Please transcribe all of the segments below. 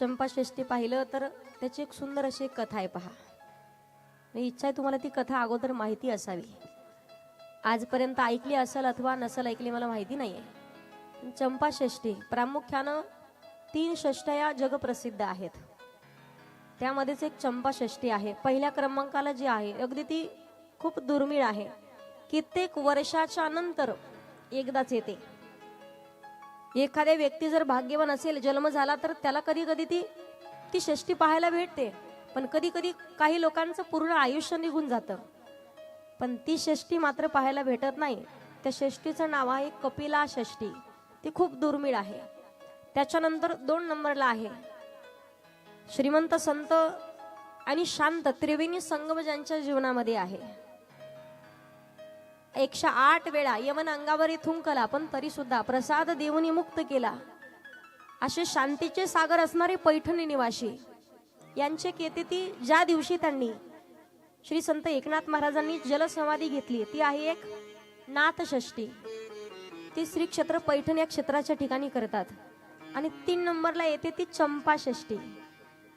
चंपाषष्ठी पाहिलं तर त्याची एक सुंदर अशी एक कथा आहे पहा. मी इच्छा आहे तुम्हाला ती कथा अगोदर माहिती असावी. आजपर्यंत ऐकली असेल अथवा नसेल ऐकली मला माहिती नाही आहे चंपाषष्ठी प्रामुख्यानं तीन षष्ट्या जगप्रसिद्ध आहेत. त्यामध्येच एक चंपाषष्ठी आहे. पहिल्या क्रमांकाला जी आहे अगदी ती खूप दुर्मिळ आहे. कित्येक वर्षाच्या नंतर एकदाच येते. एखाद्या व्यक्ती जर भाग्यवान असेल जन्म झाला तर त्याला कधी कधी ती ती षष्टी पाहायला भेटते. पण कधी कधी काही लोकांचं पूर्ण आयुष्य निघून जातं. पण ती षष्टी मात्र पाहायला भेटत नाही. त्या षष्टीचं नाव आहे कपिला षष्टी. ती खूप दुर्मिळ आहे. त्याच्यानंतर दोन नंबरला आहे. श्रीमंत संत आणि शांत त्रिवेणी संगम ज्यांच्या जीवनामध्ये आहे. एकशे आठ वेळा यमन अंगावर थुंकला पण तरी सुद्धा प्रसाद देऊनही मुक्त केला. असे शांतीचे सागर असणारे पैठणी निवासी. यांचे येते ती ज्या दिवशी त्यांनी श्री संत एकनाथ महाराजांनी जलसमाधी घेतली ती आहे एक नाथषष्ठी. ती श्री क्षेत्र पैठण या क्षेत्राच्या ठिकाणी करतात. आणि तीन नंबरला येते ती चंपाषष्ठी.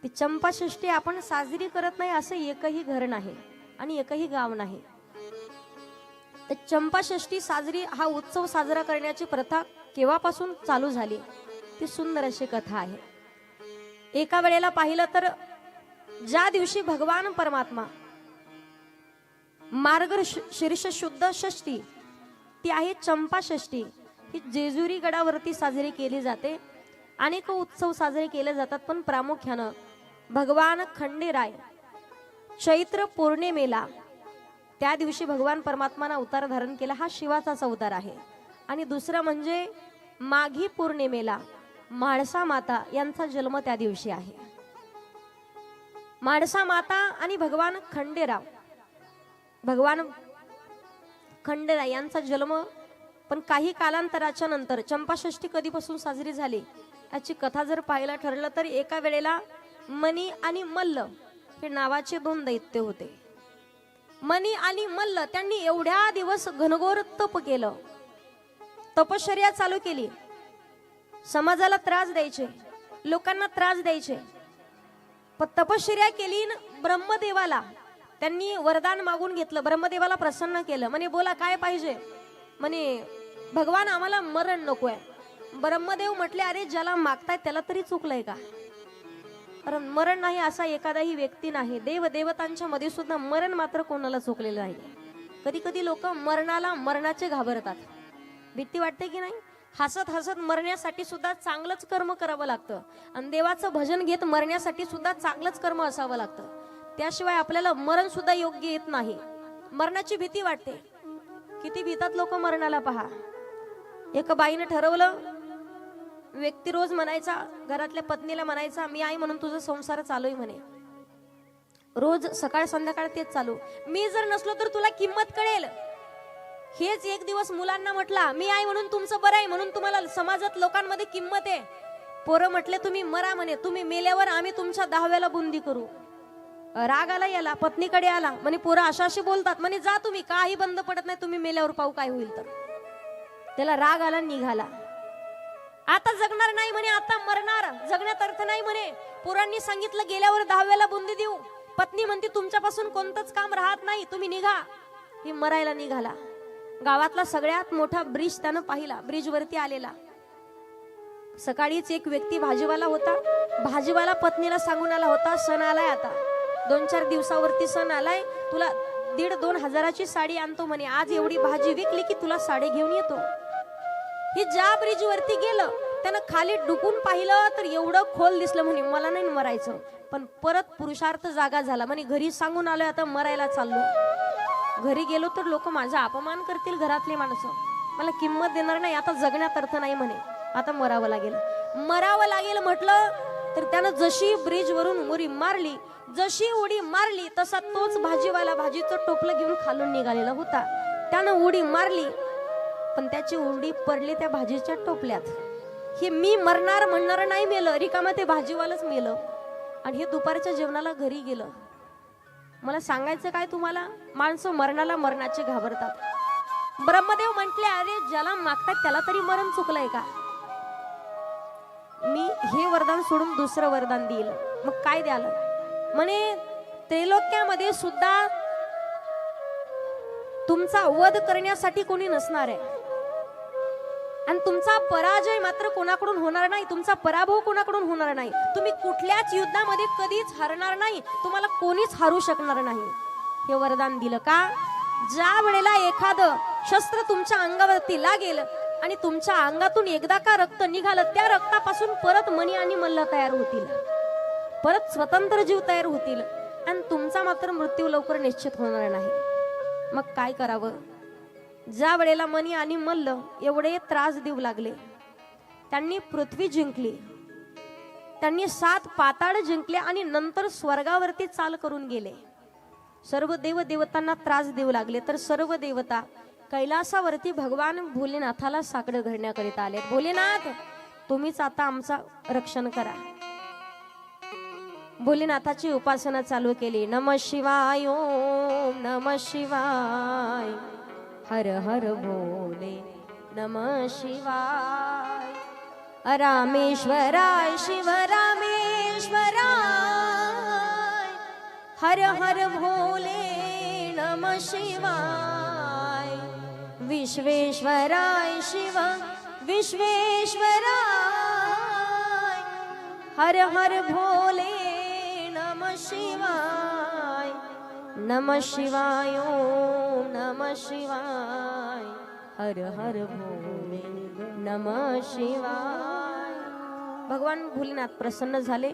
ती चंपाषष्ठी आपण साजरी करत नाही असं एकही घर नाही आणि एकही गाव नाही. तर चंपाषष्ठी साजरी हा उत्सव साजरा करण्याची प्रथा केव्हापासून चालू झाली? ती सुंदर अशी कथा आहे. एका वेळेला पाहिलं तर ज्या दिवशी भगवान परमात्मा मार्ग शीर्ष शुद्ध षष्टी ती आहे चंपाषष्ठी. ही जेजुरी गडावरती साजरी केली जाते अनेक उत्सव साजरे केले जातात पण प्रामुख्यानं भगवान खंडेराय चैत्र पौर्णिमेला त्या दिवशी भगवान परमात्मानं अवतार धारण केला. हा शिवाचाच अवतार आहे. आणि दुसरं म्हणजे माघी पौर्णिमेला म्हाळसा माता यांचा जन्म त्या दिवशी आहे. म्हाळसा माता आणि भगवान खंडेराव भगवान खंडेराव यांचा जन्म पण काही कालांतराच्या नंतर चंपाषष्ठी कधीपासून साजरी झाली याची कथा जर पाहायला ठरलं तर एका वेळेला मनी आणि मल्ल हे नावाचे दोन दैत्य होते. मनी आणि मल्ल त्यांनी एवढ्या दिवस घनघोर तप केलं. तपश्चर्या चालू केली. समाजाला त्रास द्यायचे. लोकांना त्रास द्यायचे. पण तपश्चर्या केली न ब्रह्मदेवाला. त्यांनी वरदान मागून घेतलं. ब्रह्मदेवाला प्रसन्न केलं. म्हणे बोला काय पाहिजे? म्हणे भगवान आम्हाला मरण नकोय. ब्रह्मदेव म्हटले अरे ज्याला मागताय त्याला तरी चुकलंय का? कारण मरण नाही असा एखादाही व्यक्ती नाही. देव देवतांच्या मध्ये सुद्धा मरण मात्र कोणाला चुकलेलं नाही. कधी कधी लोक मरणाला मरणाचे घाबरतात. भीती वाटते की नाही? हसत हसत मरण्यासाठी सुद्धा चांगलंच कर्म करावं लागतं. आणि देवाचं भजन घेत मरण्यासाठी सुद्धा चांगलंच कर्म असावं लागतं. त्याशिवाय आपल्याला मरण सुद्धा योग्य येत नाही. मरणाची भीती वाटते. किती भीतात लोक मरणाला पहा. एका बाईनं ठरवलं व्यक्ती रोज म्हणायचा घरातल्या पत्नीला म्हणायचा मी आई म्हणून तुझा संसार चालू आहे म्हणे. रोज सकाळ संध्याकाळ तेच चालू. मी जर नसलो तर तुला किंमत कळेल. हेच एक दिवस मुलांना म्हटला मी आई म्हणून तुमचं बरं आहे म्हणून तुम्हाला समाजात लोकांमध्ये किंमत आहे. पोरं म्हटले तुम्ही मरा म्हणे. तुम्ही मेल्यावर आम्ही तुमच्या दहाव्याला बुंदी करू. राग आला याला पत्नीकडे आला. म्हणे पोरं अशा अशी बोलतात. म्हणे जा तुम्ही काही बंद पडत नाही तुम्ही मेल्यावर पाहू काय होईल तर. त्याला राग आला निघाला. आता जगणार नाही म्हणे आता मरणार. जगण्यात अर्थ नाही म्हणे. पोरांनी सांगितलं गेल्यावर दहाव्याला बुंदी देऊ. पत्नी म्हणते तुमच्यापासून कोणतंच काम राहत नाही तुम्ही निघा. ही मरायला निघाला. गावातला सगळ्यात मोठा ब्रिज त्यानं पाहिला ब्रिज वरती आलेला. सकाळीच एक व्यक्ती भाजीवाला होता. भाजीवाला पत्नीला सांगून आला होता सण आलाय आता. दोन चार दिवसावरती सण आलाय. तुला दीड दोन हजाराची साडी आणतो म्हणे. आज एवढी भाजी विकली की तुला साडी घेऊन येतो. हे ज्या ब्रिज वरती गेलं त्यानं खाली डुकून पाहिलं तर एवढं खोल दिसलं म्हणे मला नाही मरायचं. पण परत पुरुषार्थ जागा झाला. म्हणे घरी सांगून आलोय आता मरायला चाललो. घरी गेलो तर लोक माझा अपमान करतील घरातली माणसं. मला किंमत देणार नाही आता जगण्यात अर्थ नाही म्हणे. आता मरावं लागेल. मरावं लागेल म्हटलं तर त्यानं जशी ब्रिज वरून उडी मारली जशी उडी मारली तसा तोच भाजीवाला भाजीचं टोपलं घेऊन खालून निघालेला होता. त्यानं उडी मारली पण त्याची उडी पडली त्या भाजीच्या टोपल्यात. हे मी मरणार म्हणणार नाही मेलं रिकामा ते भाजीवालच मेलं. आणि हे दुपारच्या जेवणाला घरी गेलं. मला सांगायचं काय तुम्हाला? माणसं मरणाला मरणाचे घाबरतात. ब्रह्मदेव म्हटले अरे ज्याला मागतात त्याला तरी मरण चुकलंय का? मी हे वरदान सोडून दुसरं वरदान देईल. मग काय द्याल? म्हणे त्रैलोक्यामध्ये सुद्धा तुमचा वध करण्यासाठी कोणी नसणार आहे. आणि तुमचा पराजय मात्र कोणाकडून होणार नाही? तुमचा पराभव कोणाकडून होणार नाही? तुम्ही कुठल्याच युद्धामध्ये कधीच हरणार नाही. तुम्हाला कोणीच हारू शकणार नाही. हे वरदान दिलं का? ज्या वेळेला एखादं शस्त्र तुमच्या अंगावरती लागेल आणि तुमच्या अंगातून एकदा का रक्त निघालं त्या रक्तापासून परत मणी आणि मल्ल तयार होतील. परत स्वतंत्र जीव तयार होतील. आणि तुमचा मात्र मृत्यू लवकर निश्चित होणार नाही. मग काय करावं? ज्या वेळेला मनी आणि मल्ल एवढे त्रास देऊ लागले त्यांनी पृथ्वी जिंकली. त्यांनी सात पाताळ जिंकले आणि नंतर स्वर्गावरती चाल करून गेले. सर्व देव देवतांना त्रास देऊ लागले तर सर्व देवता कैलासावरती भगवान भोलेनाथाला साकडं घडण्याकरिता आले भोलेनाथ तुम्हीच आता आमचा रक्षण करा. भोलेनाथाची उपासना चालू केली. नम शिवाय ओम नम शिवाय. हर हर भोले नम शिवाय। रामेश्वराय शिव रामेश्वराय। हर हर भोले नम शिवाय। विश्वेश्वराय शिव विश्वेश्वराय। हर हर भोले नम शिवाय। नम शिवाय ओम नम शिवाय हर हर भोले नम शिवाय. भगवान भोलेनाथ प्रसन्न झाले.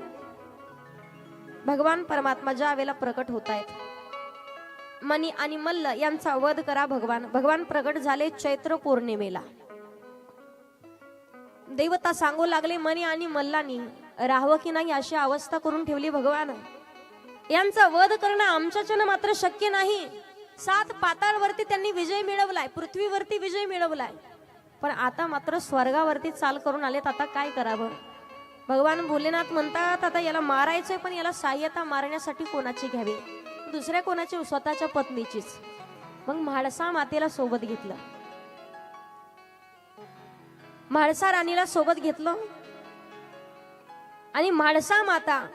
भगवान परमात्मा ज्या वेळेला प्रकट होत आहेत मनी आणि मल्ल यांचा वध करा भगवान. भगवान प्रकट झाले चैत्र पौर्णिमेला. देवता सांगू लागले मनी आणि मल्लानी राहावं की नाही अशी अवस्था करून ठेवली भगवान. यांचा वध करणं आमच्याच्यानं मात्र शक्य नाही. सात पाताळवरती त्यांनी विजय मिळवलाय पृथ्वीवरती विजय मिळवलाय. पण आता मात्र स्वर्गावरती चाल करून आलेत आता काय करावं? भगवान भोलेनाथ म्हणतात आता याला मारायचंय पण याला सहाय्यता मारण्यासाठी कोणाची घ्यावी? दुसऱ्या कोणाची? स्वतःच्या पत्नीचीच. मग म्हाळसा मातेला सोबत घेतलं. म्हाळसा राणीला सोबत घेतलं. आणि म्हाळसा माता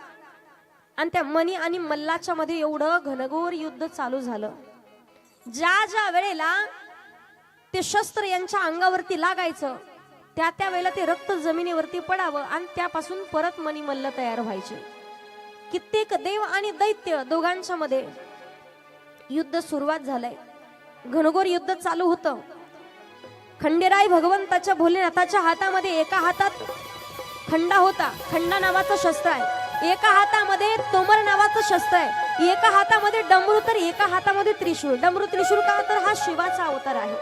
आणि त्या मनी आणि मल्लाच्या मध्ये एवढं घनघोर युद्ध चालू झालं. ज्या ज्या वेळेला ते शस्त्र यांच्या अंगावरती लागायचं त्या त्या वेळेला ते रक्त जमिनीवरती पडावं आणि त्यापासून परत मणिमल्ल तयार व्हायचे. कित्येक देव आणि दैत्य दोघांच्या मध्ये युद्ध सुरुवात झालंय. घनघोर युद्ध चालू होतं. खंडेराय भगवंताच्या भोलेनाथाच्या हातामध्ये एका हातात खंडा होता. खंडा नावाचं शस्त्र आहे. एका हातामध्ये तोमर नावाचं शस्त्र आहे. एका हातामध्ये डमरू तर एका हातामध्ये त्रिशूळ. डमरू त्रिशूळ का? तर हा शिवाचा अवतार आहे.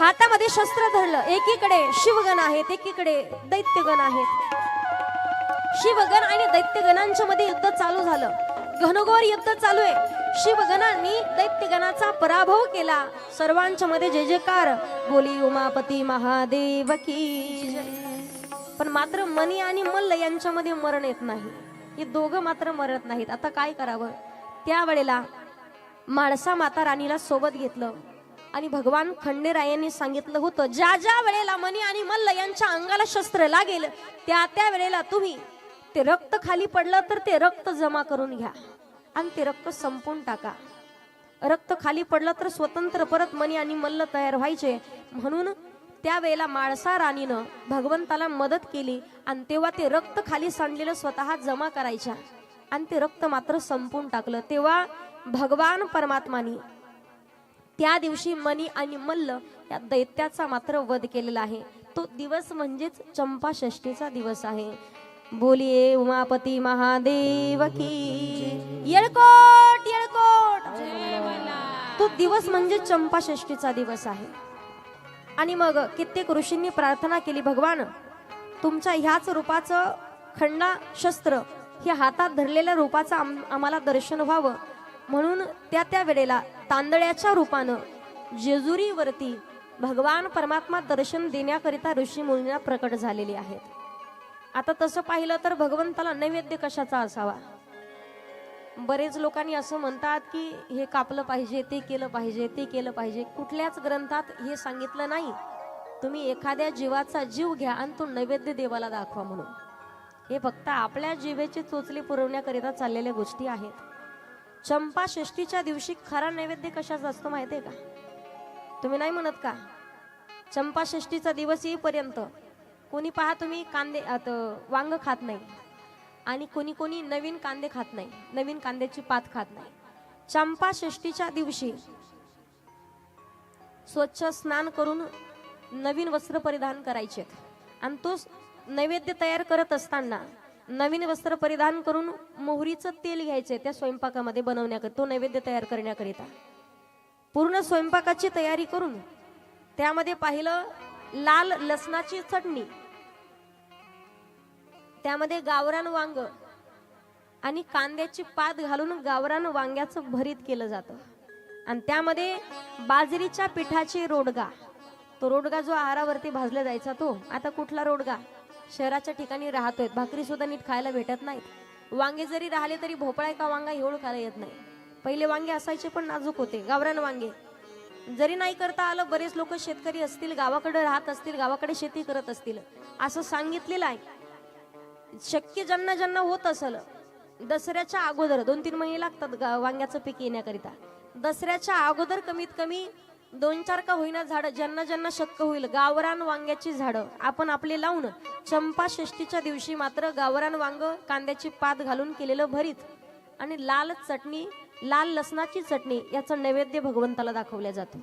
हातामध्ये शस्त्र धरलं. एकीकडे शिवगण आहेत एकीकडे दैत्यगण आहेत. शिवगण आणि दैत्यगणांच्या मध्ये युद्ध चालू झालं. घनघोर युद्ध चालू आहे. शिवगणांनी दैत्यगणाचा पराभव केला. सर्वांच्या मध्ये जय जयकार. बोली उमापती महादेव की जय. पण मात्र मनी आणि मल्ल यांच्यामध्ये मरण येत नाही. हे दोघं मात्र मरत नाहीत. आता काय करावं? त्यावेळेला माळसा माता राणीला सोबत घेतलं आणि भगवान खंडेरायांनी सांगितलं होतं ज्या ज्या वेळेला मनी आणि मल्ल यांच्या अंगाला शस्त्र लागेल त्या त्या वेळेला तुम्ही ते रक्त खाली पडलं तर ते रक्त जमा करून घ्या आणि ते रक्त संपून टाका. रक्त खाली पडलं तर स्वतंत्र परत मनी आणि मल्ल तयार व्हायचे. म्हणून त्यावेळेला माळसा राणीनं भगवंताला मदत केली आणि तेव्हा ते रक्त खाली सांडलेलं स्वतः जमा करायच्या. आणि ते रक्त मात्र संपून टाकलं. तेव्हा भगवान परमात्मानी त्या दिवशी मनी आणि मल्ल या दैत्याचा मात्र वध केलेला आहे. तो दिवस म्हणजेच चंपा षष्टीचा दिवस आहे. बोलिये उमापती महादेव की येळकोट येळकोट. तो दिवस म्हणजे चंपा षष्टीचा दिवस आहे. आणि मग कित्येक ऋषींनी प्रार्थना केली भगवान तुमच्या ह्याच रूपाचं खंडा शस्त्र हे हातात धरलेल्या रूपाचं आम आम्हाला दर्शन व्हावं. म्हणून त्या त्या वेळेला तांदळ्याच्या रूपानं जेजुरीवरती भगवान परमात्मा दर्शन देण्याकरिता ऋषी मुलींना प्रकट झालेली आहेत. आता तसं पाहिलं तर भगवंताला नैवेद्य कशाचा असावा? बरेच लोकांनी असं म्हणतात की हे कापलं पाहिजे ते केलं पाहिजे ते केलं पाहिजे. कुठल्याच ग्रंथात हे सांगितलं नाही. तुम्ही एखाद्या जीवाचा जीव घ्या आणि तो नैवेद्य देवाला दाखवा म्हणून. हे फक्त आपल्या जीवेची चोचली पुरवण्याकरिता चाललेल्या गोष्टी आहेत. चंपा षष्टीच्या दिवशी खरा नैवेद्य कशाचा असतो माहितीये का? तुम्ही नाही म्हणत का? चंपा षष्टीचा दिवस येईपर्यंत कोणी पहा तुम्ही कांदे वांग खात नाही. आणि कोणी कोणी नवीन कांदे खात नाही नवीन कांद्याची पात खात नाही. चंपा षष्टीच्या दिवशी स्वच्छ स्नान करून नवीन वस्त्र परिधान करायचे. आणि तो नैवेद्य तयार करत असताना नवीन वस्त्र परिधान करून मोहरीचं तेल घ्यायचे त्या स्वयंपाकामध्ये बनवण्याकरिता तो नैवेद्य तयार करण्याकरिता. पूर्ण स्वयंपाकाची तयारी करून त्यामध्ये पाहिलं लाल लसणाची चटणी त्यामध्ये गावरान वांग आणि कांद्याची पात घालून गावरान वांग्याचं भरीत केलं जातं. आणि त्यामध्ये बाजरीच्या पिठाची रोडगा. तो रोडगा जो आहारावरती भाजला जायचा तो. आता कुठला रोडगा? शहराच्या ठिकाणी राहतोय. भाकरी सुद्धा नीट खायला भेटत नाहीत. वांगे जरी राहिले तरी भोपळा का वांगा एवढं खायला येत नाही. पहिले वांगे असायचे पण नाजूक होते. गावरान वांगे. जरी नाही करता आलं बरेच लोक शेतकरी असतील गावाकडे राहत असतील गावाकडे शेती करत असतील. असं सांगितलेलं आहे. शक्य ज्यांना ज्यांना होत असेल दसऱ्याच्या अगोदर दोन तीन महिने लागतात गा- वांग्याचं पीक येण्याकरिता. दसऱ्याच्या अगोदर कमीत कमी दोन चार का होईना झाडं ज्यांना ज्यांना शक्य होईल गावरान वांग्याची झाडं आपण आपले लावून चंपा षष्टीच्या दिवशी मात्र गावरान वांग कांद्याची पात घालून केलेलं भरीत आणि लाल चटणी लाल लसणाची चटणी याचं नैवेद्य भगवंताला दाखवल्या जातो.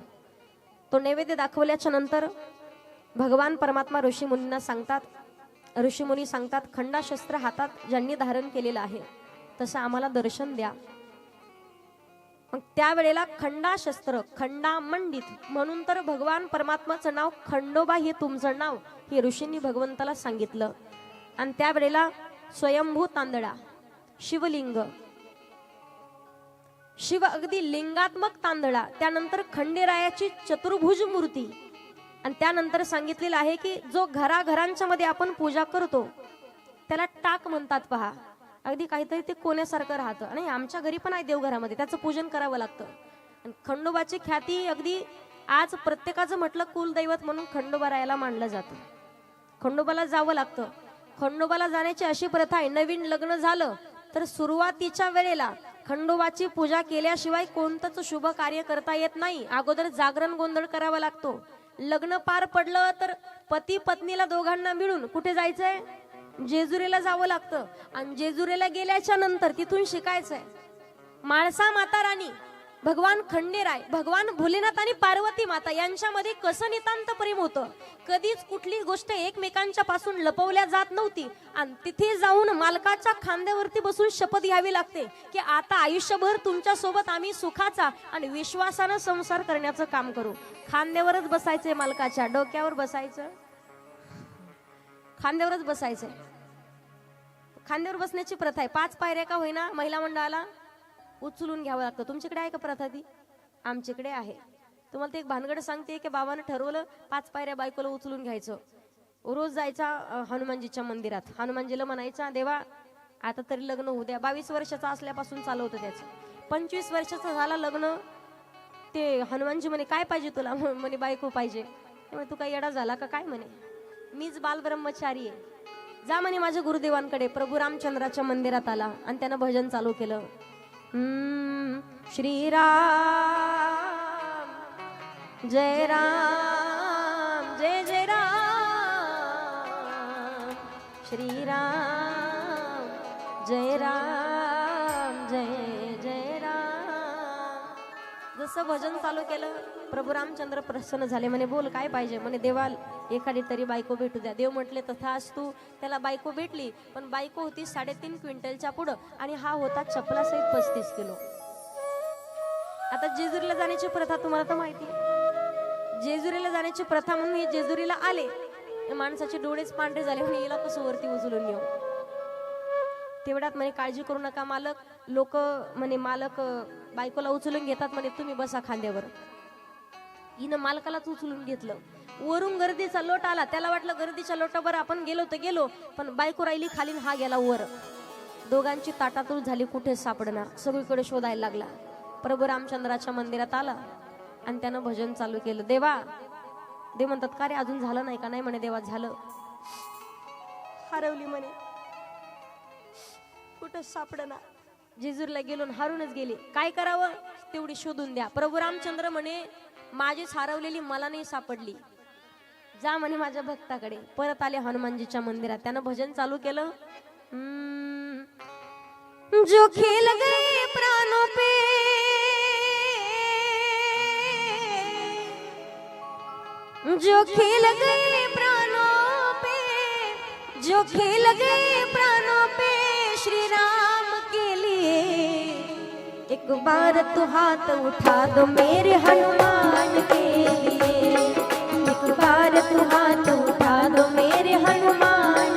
तो नैवेद्य दाखवल्याच्या नंतर भगवान परमात्मा ऋषी मुनींना सांगतात ऋषीमुनी सांगतात खंडाशस्त्र हातात ज्यांनी धारण केलेलं आहे तसं आम्हाला दर्शन द्या. मग त्यावेळेला खंडाशस्त्र खंडामंडित म्हणून तर भगवान परमात्माचं नाव खंडोबा हे तुमचं नाव हे ऋषींनी भगवंताला सांगितलं. आणि त्यावेळेला स्वयंभू तांदळा शिवलिंग शिव अगदी लिंगात्मक तांदळा त्यानंतर खंडेरायाची चतुर्भुज मूर्ती आणि त्यानंतर सांगितलेलं आहे की जो घराघरांच्या मध्ये आपण पूजा करतो त्याला टाक म्हणतात पहा. अगदी काहीतरी ते कोण्यासारखं राहतं. आणि आमच्या घरी पण आहे देवघरामध्ये त्याचं पूजन करावं लागतं. आणि खंडोबाची ख्याती अगदी आज प्रत्येकाचं म्हटलं कुलदैवत म्हणून खंडोबा रायला मानलं जातं. खंडोबाला जावं लागतं. खंडोबाला जाण्याची अशी प्रथा आहे नवीन लग्न झालं तर सुरुवातीच्या वेळेला खंडोबाची पूजा केल्याशिवाय कोणतंच शुभ कार्य करता येत नाही. अगोदर जागरण गोंधळ करावा लागतो. लग्न पार पडलं तर पती पत्नीला दोघांना मिळून कुठे जायचंय? जेजुरीला जावं लागतं. आणि जेजुरीला गेल्याच्यानंतर तिथून शिकायचंय. माळसा माता राणी भगवान खंडेराय भगवान भोलेनाथ आणि पार्वती माता यांच्यामध्ये कसं नितांत प्रेम होतं? कधीच कुठली गोष्ट एकमेकांच्या पासून लपवल्या जात नव्हती. आणि तिथे जाऊन मालकाच्या खांद्यावरती बसून शपथ घ्यावी लागते की आता आयुष्यभर तुमच्यासोबत आम्ही सुखाचा आणि विश्वासानं संसार करण्याचं काम करू. खांद्यावरच बसायचंय मालकाच्या डोक्यावर बसायचं. खांद्यावरच बसायचंय. खांद्यावर बसण्याची प्रथा आहे. पाच पायऱ्या का होईना महिला मंडळाला? उचलून घ्यावं लागतं. तुमच्याकडे आहे का प्रथा ती आमच्याकडे आहे. तुम्हाला ते एक भानगड सांगते की बाबानं ठरवलं पाच पायऱ्या बायकोला उचलून घ्यायचं. रोज जायचा हनुमानजीच्या मंदिरात. हनुमानजीला म्हणायचा देवा आता तरी लग्न होऊ द्या. बावीस वर्षाचा असल्यापासून चालू होतं त्याचं. पंचवीस वर्षाचं झाला लग्न ते हनुमानजी म्हणे काय पाहिजे तुला? म्हणे बायको पाहिजे. तू काही येडा झाला का? काय? म्हणे. मीच बालब्रह्मचारी आहे. जा म्हणे माझ्या गुरुदेवांकडे. प्रभू रामचंद्राच्या मंदिरात आला आणि त्यानं भजन चालू केलं. श्रीराम जय राम. असं भजन चालू केलं प्रभू रामचंद्र प्रसन्न झाले. म्हणे बोल काय पाहिजे? म्हणे देवा एखादी तरी बायको भेटू द्या. देव म्हटले तथा तू त्याला बायको भेटली पण बायको होती साडेतीन क्विंटलच्या पुढं आणि हा होता चपलासहित पस्तीस किलो. आता जेजुरीला जाण्याची प्रथा तुम्हाला तर माहिती आहे. जेजुरीला जाण्याची प्रथा म्हणून हे जेजुरीला आले. माणसाचे डोळेच पांढरे झाले म्हणून याला कसं वरती उचलून घेऊ तेवढ्यात म्हणे काळजी करू नका मालक. लोक म्हणे मालक बायकोला उचलून घेतात म्हणे तुम्ही बसा खांद्यावर. हिनं मालकालाच उचलून घेतलं. वरून गर्दीचा लोट आला. त्याला वाटलं गर्दीच्या लोटावर आपण गेलो तर गेलो पण बायको राहिली खाली हा गेला वर. दोघांची ताटातूळ झाली कुठे सापडणार? सगळीकडे शोधायला लागला. प्रभू रामचंद्राच्या मंदिरात आला आणि त्यानं भजन चालू केलं. देवा देव म्हणतात का रे अजून झालं नाही का? नाही म्हणे देवा झालं. हरवली म्हणे. कुठं सापडना जेजूरला गेलो हारूनच हरूनच काय करावं? तेवढी शोधून द्या. प्रभू रामचंद्र म्हणे माझीच हरवलेली मला नाही सापडली. जा म्हणे माझ्या भक्ताकडे. परत आले हनुमानजीच्या मंदिरात. त्यानं भजन चालू केलं. हम्म. जो खेल गए प्राणों पे जो खेल गए प्राणों पे जो खेल गए प्राणों पे श्री राम के लिए एक बार तो हाथ उठा दो मेरे हनुमान के लिए। एक बार तो हाथ उठा दो मेरे हनुमान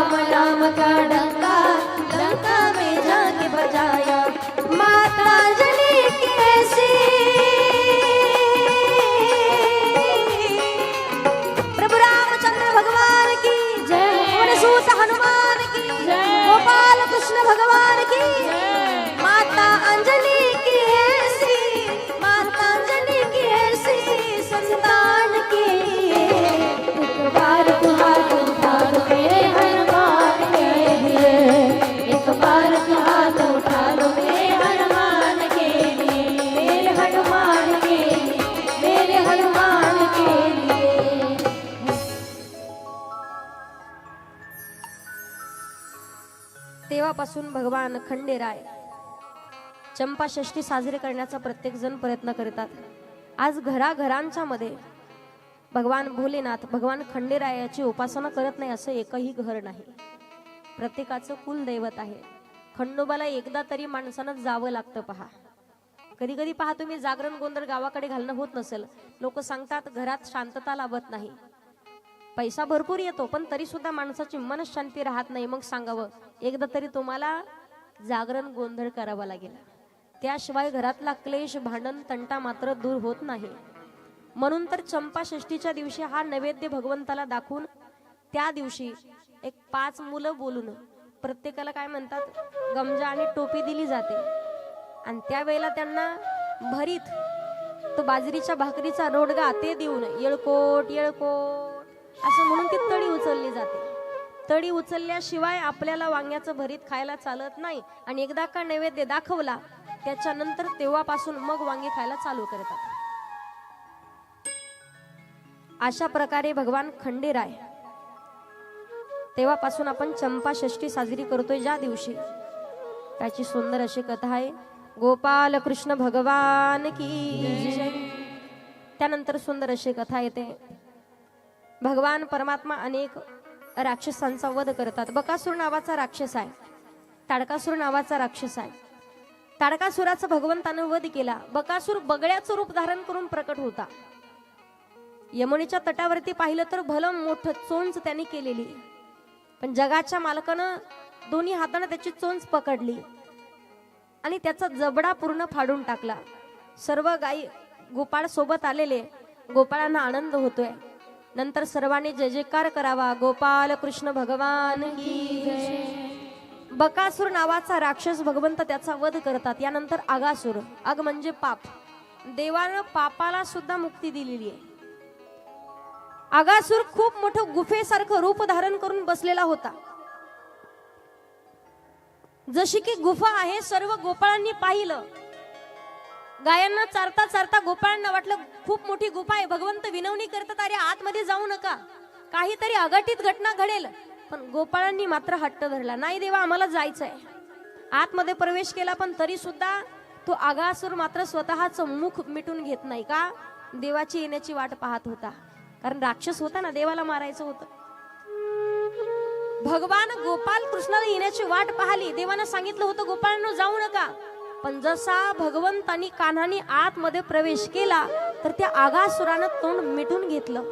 राम नाम का डंका डंका में जाके बजाया। तेव्हापासून भगवान खंडेराय चंपाषष्ठी साजरी करण्याचा प्रत्येक जण प्रयत्न करतात. आज घराघरांच्या मध्ये भगवान भोलेनाथ भगवान खंडेरायाची उपासना करत नाही असं एकही घर नाही. प्रत्येकाचं कुलदैवत आहे. खंडोबाला एकदा तरी माणसानं जावं लागतं पहा. कधी कधी पहा तुम्ही जागरण गोंधळ गावाकडे घालणं होत नसेल. लोक सांगतात घरात शांतता लाभत नाही. पैसा भरपूर येतो पण तरी सुद्धा माणसाची मनशांती राहत नाही. मग सांगावं एकदा तरी तुम्हाला जागरण गोंधळ करावा लागेल. त्याशिवाय घरातला क्लेश भांडण तंटा मात्र दूर होत नाही. म्हणून तर चंपाषष्टीच्या दिवशी हा नैवेद्य भगवंताला दाखवून त्या दिवशी एक पाच मुलं बोलून प्रत्येकाला काय म्हणतात गमजा आणि टोपी दिली जाते. आणि त्यावेळेला त्यांना भरीत तो बाजरीच्या भाकरीचा रोडगा ते देऊन येळकोट येळकोट असं म्हणून ती तळी उचलली जाते. तळी उचलल्याशिवाय आपल्याला वांग्याचं भरीत खायला चालत नाही. आणि एकदा का नैवेद्य दाखवला त्याच्यानंतर तेव्हापासून मग वांगी खायला चालू करतात. अशा प्रकारे भगवान खंडेराय तेव्हापासून आपण चंपा षष्ठी साजरी करतोय ज्या दिवशी. त्याची सुंदर अशी कथा आहे गोपाल कृष्ण भगवान की जय. त्यानंतर सुंदर अशी कथा येते. भगवान परमात्मा अनेक राक्षसांचा वध करतात. बकासूर नावाचा राक्षस आहे. ताडकासूर नावाचा राक्षस आहे. ताडकासुराचा भगवंतानं वध केला. बकासूर बगड्याचं रूप धारण करून प्रकट होता. यमुनेच्या तटावरती पाहिलं तर भलं मोठं चोंच त्यांनी केलेली. पण जगाच्या मालकानं दोन्ही हातानं त्याची चोंच पकडली. आणि त्याचा जबडा पूर्ण फाडून टाकला. सर्व गायी गोपाळ सोबत आलेले. गोपाळांना आनंद होतोय. नंतर सर्वांनी जय जयकार करावा. गोपाल कृष्ण भगवान बकासूर नावाचा राक्षस भगवंत त्याचा वध करतात. यानंतर आगासूर. अग म्हणजे पाप. देवानं पापाला सुद्धा मुक्ती दिलेली आहे. आगासूर खूप मोठं गुफेसारखं रूप धारण करून बसलेला होता. जशी की गुफा आहे सर्व गोपाळांनी पाहिलं. गायांना चारता चारता गोपाळांना वाटलं खूप मोठी गुफा आहे. भगवंत विनवणी करतात अरे आतमध्ये जाऊ नका. काहीतरी अघटित घटना घडेल. पण गोपाळांनी मात्र हट्ट धरला. नाही देवा आम्हाला जायचंय. आतमध्ये प्रवेश केला पण तरी सुद्धा तो आगासूर मात्र स्वतःच मुख मिटून घेत नाही का? देवाची येण्याची वाट पाहत होता. कारण राक्षस होता ना देवाला मारायचं होतं. भगवान गोपाल कृष्णाला येण्याची वाट पाहिली. देवानं सांगितलं होतं गोपाळांना जाऊ नका. पण जसा भगवंतानी कान्हाने आतमध्ये प्रवेश केला तर त्या आगासुरानं तोंड मिटून घेतलं.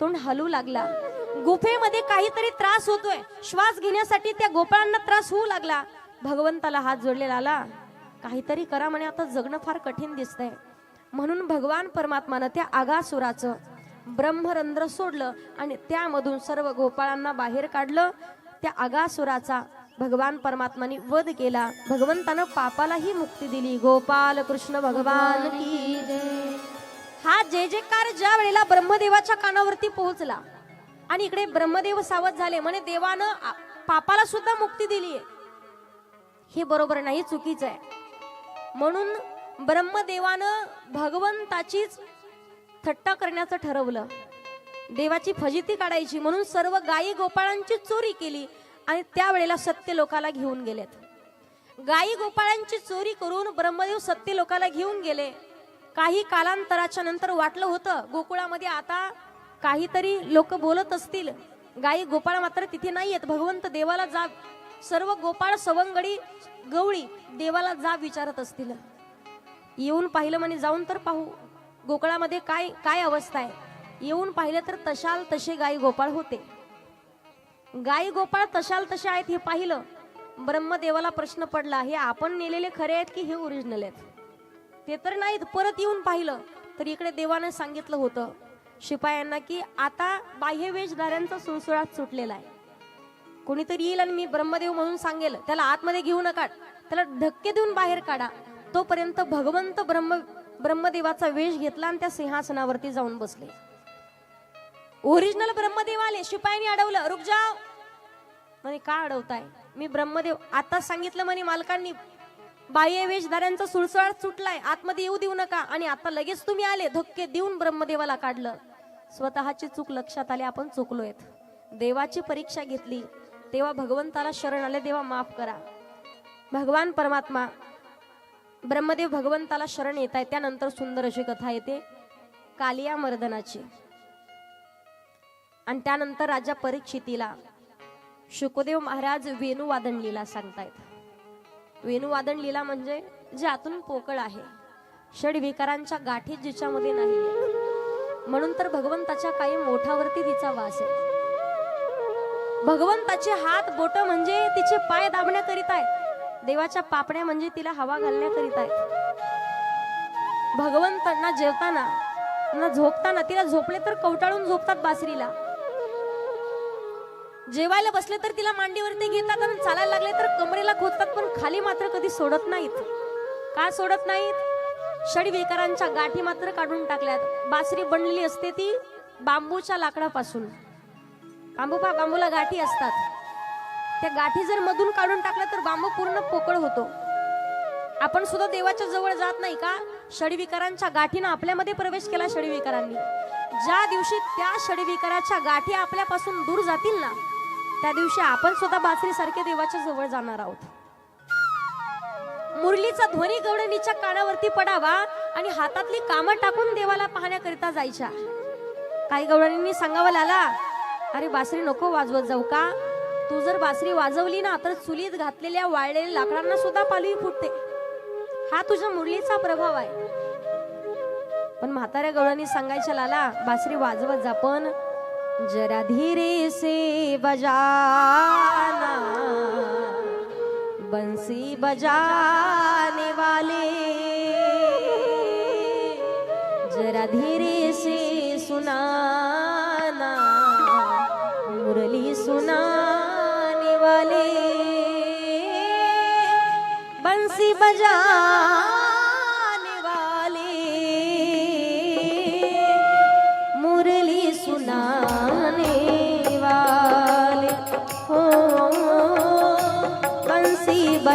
तोंड हलू लागला. गुफेमध्ये काहीतरी त्रास होतोय. श्वास घेण्यासाठी त्या गोपाळांना त्रास होऊ लागला. भगवंताला हात जोडलेला आला. काहीतरी करा म्हणे आता जगणं फार कठीण दिसतंय. म्हणून भगवान परमात्मानं त्या आगासुराचं ब्रह्मरंध्र सोडलं आणि त्यामधून सर्व गोपाळांना बाहेर काढलं. त्या आगासुराचा भगवान परमात्माने वध केला. भगवंतानं पापालाही मुक्ती दिली. गोपाल कृष्ण भगवान की हा जे जेकार ज्या वेळेला ब्रह्मदेवाच्या कानावरती पोहोचला आणि इकडे ब्रह्मदेव सावध झाले. म्हणे देवानं पापाला सुद्धा मुक्ती दिली हे बरोबर नाही चुकीचं आहे. म्हणून ब्रह्मदेवानं भगवंताचीच थट्टा करण्याचं ठरवलं. देवाची फजिती काढायची. म्हणून सर्व गायी गोपाळांची चोरी केली. आणि त्यावेळेला सत्य लोकाला घेऊन गेलेत. गायी गोपाळांची चोरी करून ब्रह्मदेव सत्य लोकाला घेऊन गेले. काही कालांतराच्या नंतर वाटलं होतं गोकुळामध्ये आता काहीतरी लोक बोलत असतील. गायी गोपाळ मात्र तिथे नाही आहेत भगवंत देवाला जा सर्व गोपाळ सवंगडी गवळी देवाला जा विचारत असतील. येऊन पाहिलं म्हणे जाऊन तर पाहू गोकुळामध्ये काय काय अवस्था आहे? येऊन पाहिलं तर तशाल तसे गायी गोपाळ होते. गाई गोपाळ तशाल तशा आहेत हे पाहिलं. ब्रह्मदेवाला प्रश्न पडला हे आपण नेलेले खरे आहेत की हे ओरिजिनल आहेत? ते तर नाहीत परत येऊन पाहिलं. तर इकडे देवाने सांगितलं होतं शिपायांना की आता बाह्य वेशधाऱ्यांचा सुळसुळाट सुटलेला आहे. कोणीतरी येईल आणि मी ब्रह्मदेव म्हणून सांगेल. त्याला आतमध्ये घेऊ नका. त्याला धक्के देऊन बाहेर काढा. तोपर्यंत भगवंत ब्रह्म ब्रह्मदेवाचा वेश घेतला आणि त्या सिंहासनावरती जाऊन बसले. ओरिजिनल ब्रह्मदेव आले शिपायांनी अडवलं. रुक जाव. म्हणे का अडवताय? मी ब्रह्मदेव. आता सांगितलं म्हणे मालकांनी बाह्य वेशधाऱ्यांचा सुळसळ सुटलाय. आतमध्ये येऊ देऊ नका. आणि आता लगेच तुम्ही आले. धक्के देऊन ब्रह्मदेवाला काढलं. स्वतःची चूक लक्षात आली. आपण चुकलोयत. देवाची परीक्षा घेतली. तेव्हा भगवंताला शरण आले. देवा माफ करा. भगवान परमात्मा ब्रह्मदेव भगवंताला शरण येत आहे त्यानंतर सुंदर अशी कथा येते. कालिया मर्दनाची आणि त्यानंतर राजा परीक्षितीला शुकदेव महाराज वेणुवादन लीला सांगतायत. वेणुवादन लीला म्हणजे जे आतून पोकळ आहे षडविकारांच्या गाठी जिच्यामध्ये नाही म्हणून तर भगवंताच्या काही मोठावरती तिचा वास आहे. भगवंताचे हात बोट म्हणजे तिचे पाय दाबण्याकरिता देवाच्या पापण्या म्हणजे तिला हवा घालण्याकरिता आहेत भगवंतांना जेवताना ना झोपताना तिला झोपले तर कवटाळून झोपतात बासरीला. जेवायला बसले तर तिला मांडीवरती घेतात आणि चालायला लागले तर कमरेला खोदतात पण खाली मात्र कधी सोडत नाहीत. का सोडत नाहीत? षडविकारांच्या गाठी मात्र काढून टाकल्यात. बासरी बनलेली असते ती बांबूच्या लाकडापासून. बांबू पा बांबूला गाठी असतात. त्या गाठी जर मधून काढून टाकल्या तर बांबू पूर्ण पोकळ होतो. आपण सुद्धा देवाच्या जवळ जात नाही का? षडविकारांच्या गाठीनं आपल्यामध्ये प्रवेश केला षडविकारांनी ज्या दिवशी त्या षडविकाराच्या गाठी आपल्यापासून दूर जातील ना त्या दिवशी आपण सुद्धा बासरीसारखे देवाच्या जवळ जाणार आहोत. मुरलीचा ध्वनी गवडणीच्या कानावरती पडावा आणि हातातली कामं टाकून देवाला पाहण्याकरिता जायच्या. काही गवडणींनी सांगावं लाला अरे बासरी नको वाजवत जाऊ का? तू जर बासरी वाजवली ना तर चुलीत घातलेल्या वाळलेल्या लाकडांना सुद्धा पालवी फुटते. हा तुझ्या मुरलीचा प्रभाव आहे. पण म्हाताऱ्या गवळांनी सांगायच्या लाला बासरी वाजवत जा पण. जरा धीरे से बजाना। बंसी बजाने वाले। जरा धीरे से सुनाना। मुरली सुनाने वाले। बंसी बजा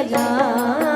बंसी